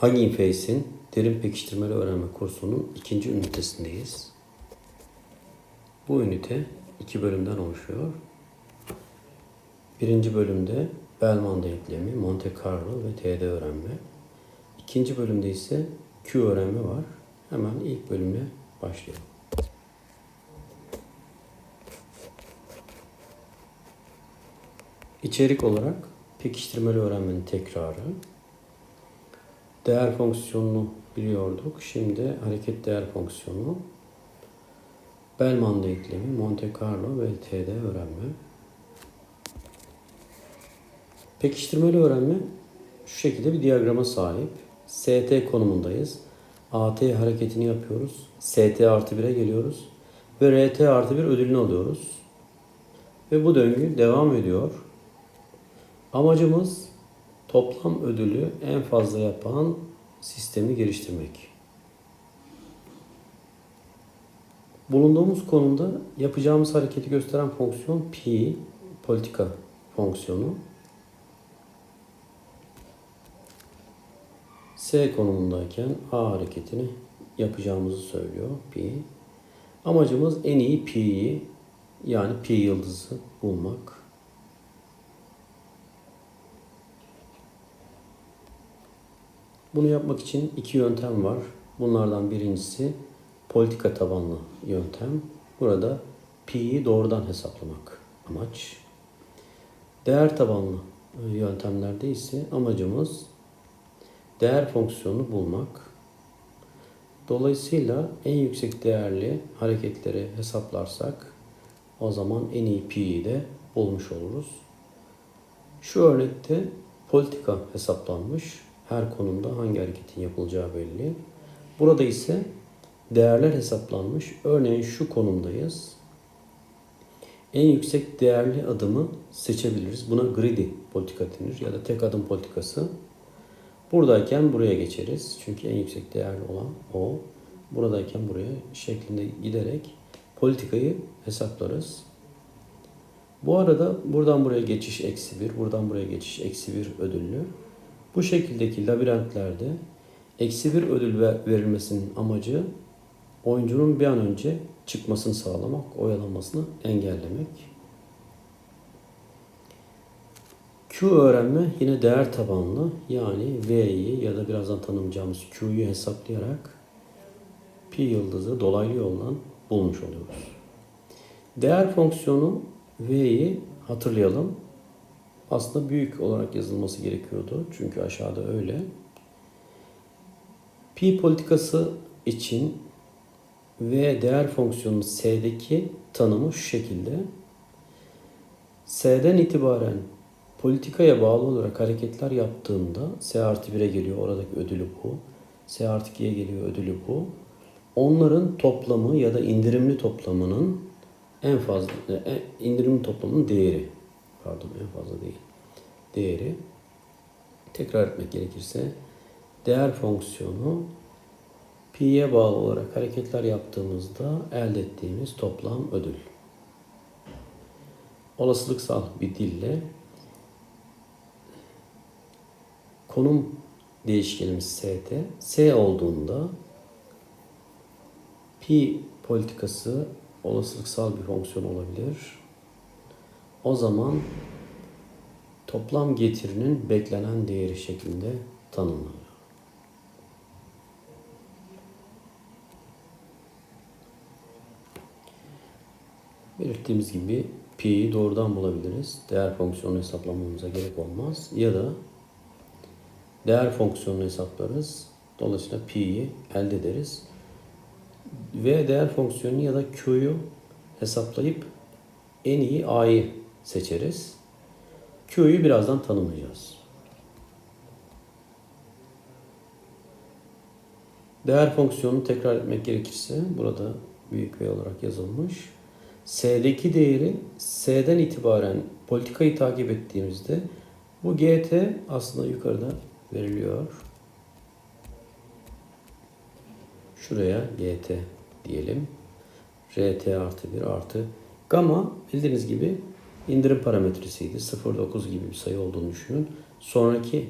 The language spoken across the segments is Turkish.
Hugging Face'in derin pekiştirmeli öğrenme kursunun ikinci ünitesindeyiz. Bu ünite iki bölümden oluşuyor. Birinci bölümde Bellman denklemi, Monte Carlo ve TD öğrenme. İkinci bölümde ise Q öğrenme var. Hemen ilk bölümle başlayalım. İçerik olarak pekiştirmeli öğrenmenin tekrarı, değer fonksiyonunu biliyorduk. Şimdi hareket değer fonksiyonu, Bellman denklemi, Monte Carlo ve TD öğrenme. Pekiştirmeli öğrenme şu şekilde bir diyagrama sahip. ST konumundayız. AT hareketini yapıyoruz. ST artı 1'e geliyoruz. Ve RT artı 1 ödülünü alıyoruz. Ve bu döngü devam ediyor. Amacımız toplam ödülü en fazla yapan sistemi geliştirmek. Bulunduğumuz konumda yapacağımız hareketi gösteren fonksiyon pi, politika fonksiyonu. S konumundayken A hareketini yapacağımızı söylüyor pi. Amacımız en iyi pi'yi yani pi yıldızı bulmak. Bunu yapmak için iki yöntem var. Bunlardan birincisi politika tabanlı yöntem. Burada pi'yi doğrudan hesaplamak amaç. Değer tabanlı yöntemlerde ise amacımız değer fonksiyonunu bulmak. Dolayısıyla en yüksek değerli hareketleri hesaplarsak o zaman en iyi pi'yi de bulmuş oluruz. Şu örnekte politika hesaplanmış. Her konumda hangi hareketin yapılacağı belli. Burada ise değerler hesaplanmış. Örneğin şu konumdayız. En yüksek değerli adımı seçebiliriz. Buna greedy politika denir ya da tek adım politikası. Buradayken buraya geçeriz. Çünkü en yüksek değerli olan o. Buradayken buraya şeklinde giderek politikayı hesaplarız. Bu arada buradan buraya geçiş eksi bir, buradan buraya geçiş eksi bir ödüllü. Bu şekildeki labirentlerde eksi bir ödül verilmesinin amacı oyuncunun bir an önce çıkmasını sağlamak, oyalanmasını engellemek. Q öğrenme yine değer tabanlı yani V'yi ya da birazdan tanımlayacağımız Q'yu hesaplayarak pi yıldızı dolaylı yoldan bulmuş oluyoruz. Değer fonksiyonu V'yi hatırlayalım. Aslında büyük olarak yazılması gerekiyordu. Çünkü aşağıda öyle. Pi politikası için V değer fonksiyonu S'deki tanımı şu şekilde. S'den itibaren politikaya bağlı olarak hareketler yaptığımda S artı 1'e geliyor oradaki ödülü bu. S artı 2'ye geliyor ödülü bu. Onların toplamı ya da indirimli toplamının en fazla e, indirimli toplamının değeri pardon en fazla değil değeri tekrar etmek gerekirse değer fonksiyonu pi'ye bağlı olarak hareketler yaptığımızda elde ettiğimiz toplam ödül. Olasılıksal bir dille konum değişkenimiz st. s olduğunda pi politikası olasılıksal bir fonksiyon olabilir. O zaman toplam getirinin beklenen değeri şeklinde tanımlanıyor. Belirttiğimiz gibi pi'yi doğrudan bulabiliriz. Değer fonksiyonu hesaplamamıza gerek olmaz. Ya da değer fonksiyonunu hesaplarız. Dolayısıyla pi'yi elde ederiz. Ve değer fonksiyonu ya da q'yu hesaplayıp en iyi a'yı seçeriz. Q'yu birazdan tanımlayacağız. Değer fonksiyonunu tekrar etmek gerekirse burada büyük V olarak yazılmış. S'deki değeri S'den itibaren politikayı takip ettiğimizde bu GT aslında yukarıda veriliyor. Şuraya GT diyelim. RT artı 1 artı gamma bildiğiniz gibi indirim parametresiydi. 0.9 gibi bir sayı olduğunu düşünün. Sonraki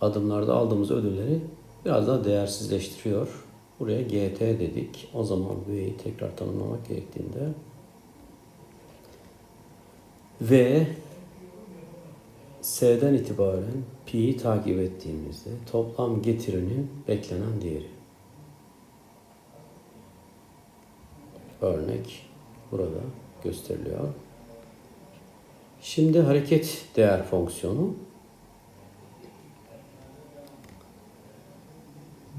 adımlarda aldığımız ödülleri biraz daha değersizleştiriyor. Buraya GT dedik. O zaman V'yi tekrar tanımlamak gerektiğinde V S'den itibaren Pi'yi takip ettiğimizde toplam getirinin beklenen değeri. Örnek burada gösteriliyor. Şimdi hareket değer fonksiyonu.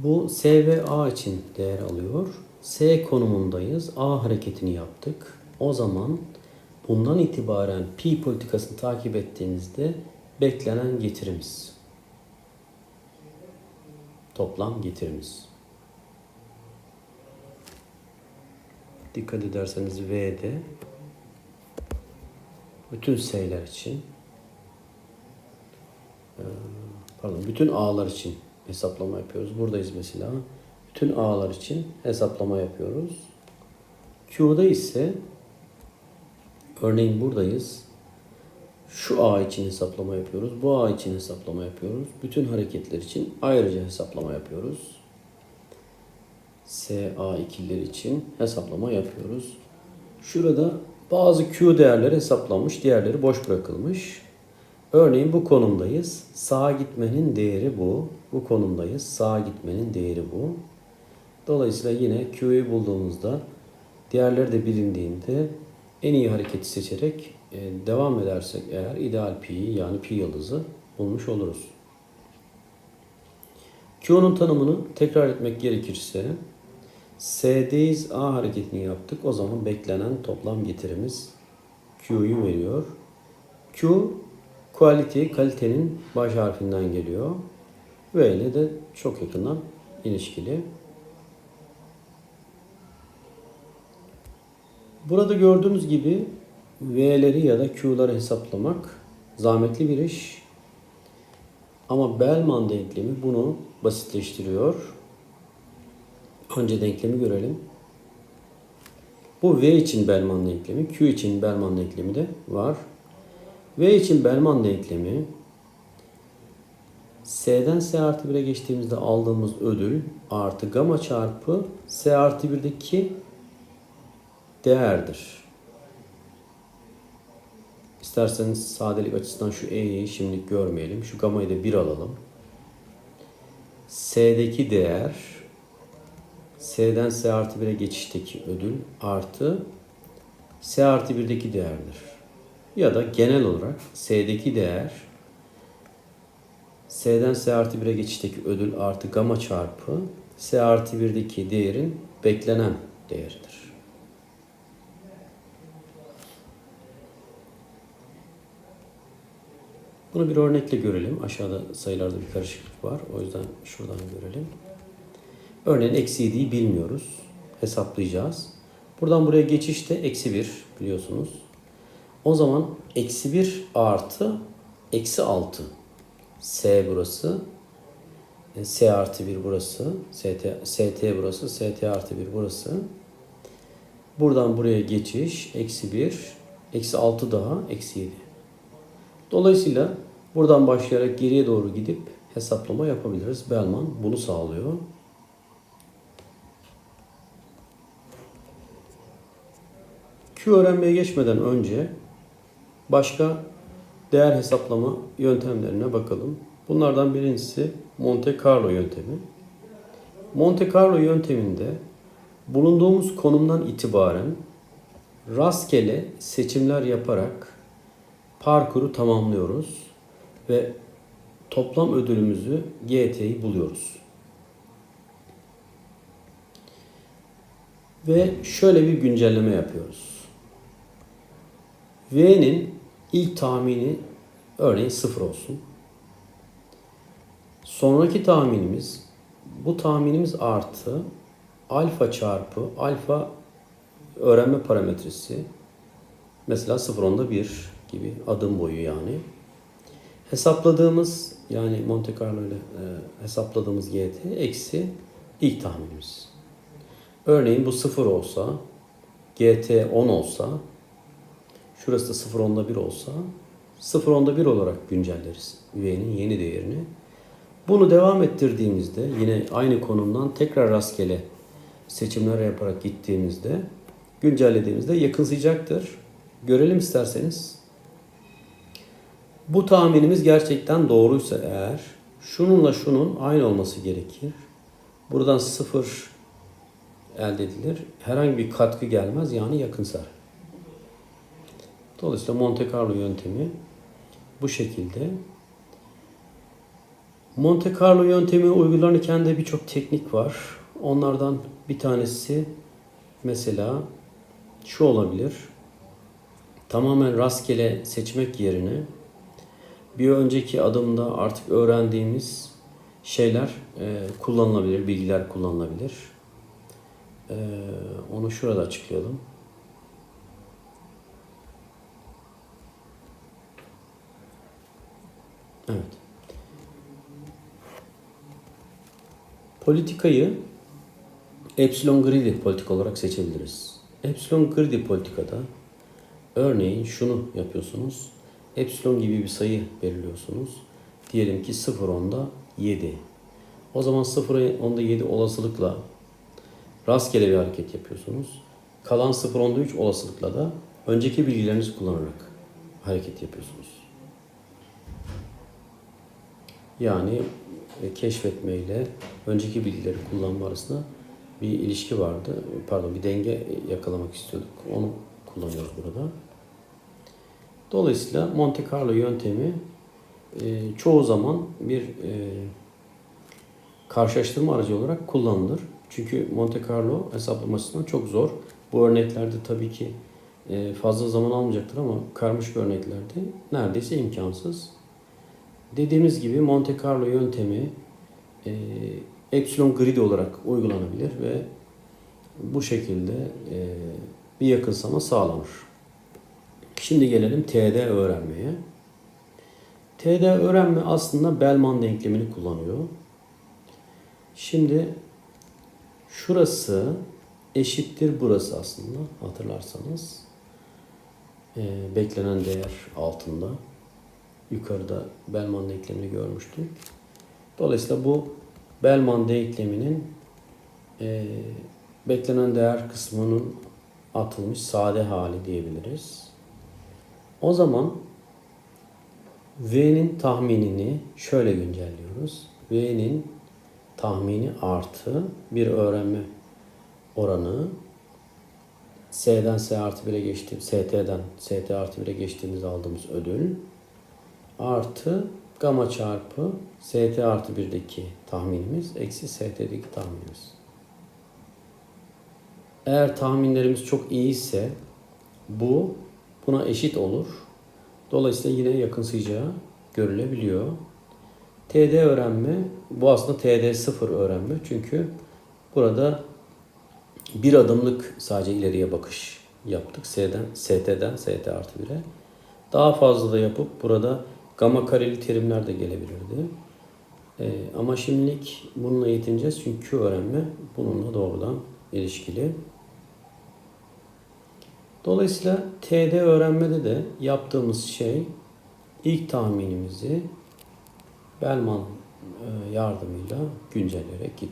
Bu S ve A için değer alıyor. S konumundayız. A hareketini yaptık. O zaman bundan itibaren pi politikasını takip ettiğimizde beklenen getirimiz. Toplam getirimiz. Dikkat ederseniz V'de bütün S'ler için e, pardon bütün A'lar için hesaplama yapıyoruz. Buradayız mesela. Bütün A'lar için hesaplama yapıyoruz. Q'da ise örneğin buradayız. Şu A için hesaplama yapıyoruz. Bu A için hesaplama yapıyoruz. Bütün hareketler için ayrıca hesaplama yapıyoruz. SA ikililer için hesaplama yapıyoruz. Şurada bazı Q değerleri hesaplanmış, diğerleri boş bırakılmış. Örneğin bu konumdayız. Sağa gitmenin değeri bu. Bu konumdayız. Sağa gitmenin değeri bu. Dolayısıyla yine Q'yu bulduğumuzda diğerleri de bilindiğinde en iyi hareketi seçerek e, devam edersek eğer ideal pi'yi yani pi yıldızı bulmuş oluruz. Q'nun tanımını tekrar etmek gerekirse S'deyiz A hareketini yaptık. O zaman beklenen toplam getirimiz Q'yu veriyor. Q quality, kalitenin baş harfinden geliyor. V ile de çok yakından ilişkili. Burada gördüğümüz gibi V'leri ya da Q'ları hesaplamak zahmetli bir iş. Ama Bellman denklemi bunu basitleştiriyor. Önce denklemi görelim. Bu V için Bellman denklemi, Q için Bellman denklemi de var. V için Bellman denklemi S'den S artı 1'e geçtiğimizde aldığımız ödül artı gamma çarpı S artı 1'deki değerdir. İsterseniz sadelik açısından şu E'yi şimdi görmeyelim. Şu gamayı da 1 alalım. S'deki değer S'den S artı 1'e geçişteki ödül artı S artı 1'deki değerdir. Ya da genel olarak S'deki değer S'den S artı 1'e geçişteki ödül artı gamma çarpı S artı 1'deki değerin beklenen değeridir. Bunu bir örnekle görelim. Aşağıda sayılarda bir karışıklık var. O yüzden şuradan görelim. Örneğin eksi 7'yi bilmiyoruz. Hesaplayacağız. Buradan buraya geçişte eksi 1 biliyorsunuz. O zaman eksi 1 artı eksi 6. S burası. E, S artı 1 burası. ST, ST burası. ST artı 1 burası. Buradan buraya geçiş. Eksi 1. Eksi 6 daha. Eksi 7. Dolayısıyla buradan başlayarak geriye doğru gidip hesaplama yapabiliriz. Bellman bunu sağlıyor. Q öğrenmeye geçmeden önce başka değer hesaplama yöntemlerine bakalım. Bunlardan birincisi Monte Carlo yöntemi. Monte Carlo yönteminde bulunduğumuz konumdan itibaren rastgele seçimler yaparak parkuru tamamlıyoruz ve toplam ödülümüzü GT'yi buluyoruz. Ve şöyle bir güncelleme yapıyoruz. V'nin ilk tahmini örneğin 0 olsun. Sonraki tahminimiz bu tahminimiz artı alfa çarpı alfa öğrenme parametresi mesela 0 onda 1 gibi adım boyu yani. Hesapladığımız yani Monte Carlo ile e, hesapladığımız GT eksi ilk tahminimiz. Örneğin bu 0 olsa GT 10 olsa şurası da 0 onda 1 olsa 0 onda 1 olarak güncelleriz V'nin yeni değerini. Bunu devam ettirdiğimizde yine aynı konumdan tekrar rastgele seçimler yaparak gittiğimizde güncellediğimizde yakınsayacaktır. Görelim isterseniz. Bu tahminimiz gerçekten doğruysa eğer şununla şunun aynı olması gerekir. Buradan sıfır elde edilir. Herhangi bir katkı gelmez yani yakınsar. Dolayısıyla Monte Carlo yöntemi bu şekilde. Monte Carlo yöntemi uygulanırken de birçok teknik var. Onlardan bir tanesi mesela şu olabilir. Tamamen rastgele seçmek yerine bir önceki adımda artık öğrendiğimiz şeyler e, kullanılabilir, bilgiler kullanılabilir. E, onu şurada açıklayalım. Evet. Politikayı epsilon gridi politika olarak seçebiliriz. Epsilon gridi politikada örneğin şunu yapıyorsunuz. Epsilon gibi bir sayı belirliyorsunuz. Diyelim ki 0 onda 7. O zaman 0 onda 7 olasılıkla rastgele bir hareket yapıyorsunuz. Kalan 0 onda 3 olasılıkla da önceki bilgilerinizi kullanarak hareket yapıyorsunuz. Yani e, keşfetme ile önceki bilgileri kullanma arasında bir ilişki vardı. Pardon bir denge yakalamak istiyorduk. Onu kullanıyoruz burada. Dolayısıyla Monte Carlo yöntemi e, çoğu zaman bir e, karşılaştırma aracı olarak kullanılır. Çünkü Monte Carlo hesaplamasından çok zor. Bu örneklerde tabii ki fazla zaman almayacaktır ama karmaşık örneklerde neredeyse imkansız. Dediğimiz gibi Monte Carlo yöntemi e, epsilon gridi olarak uygulanabilir ve bu şekilde e, bir yakınsama sağlanır. Şimdi gelelim TD öğrenmeye. TD öğrenme aslında Bellman denklemini kullanıyor. Şimdi şurası eşittir burası aslında hatırlarsanız. E, beklenen değer altında. Yukarıda Bellman denklemini görmüştük. Dolayısıyla bu Bellman denkleminin e, beklenen değer kısmının atılmış sade hali diyebiliriz. O zaman V'nin tahminini şöyle güncelliyoruz. V'nin tahmini artı bir öğrenme oranı S'den S artı 1'e geçti, ST'den ST artı 1'e geçtiğimiz aldığımız ödül artı gamma çarpı ST artı 1'deki tahminimiz eksi ST'deki tahminimiz. Eğer tahminlerimiz çok iyi ise bu buna eşit olur. Dolayısıyla yine yakınsayacağı görülebiliyor. TD öğrenme bu aslında TD sıfır öğrenme. Çünkü burada bir adımlık sadece ileriye bakış yaptık. S'den, ST'den ST artı 1'e. Daha fazla da yapıp burada gamma kareli terimler de gelebilirdi. Ee, ama şimdilik bununla yetineceğiz çünkü Q öğrenme bununla doğrudan ilişkili. Dolayısıyla TD öğrenmede de yaptığımız şey ilk tahminimizi Bellman e, yardımıyla güncelleyerek gitmek.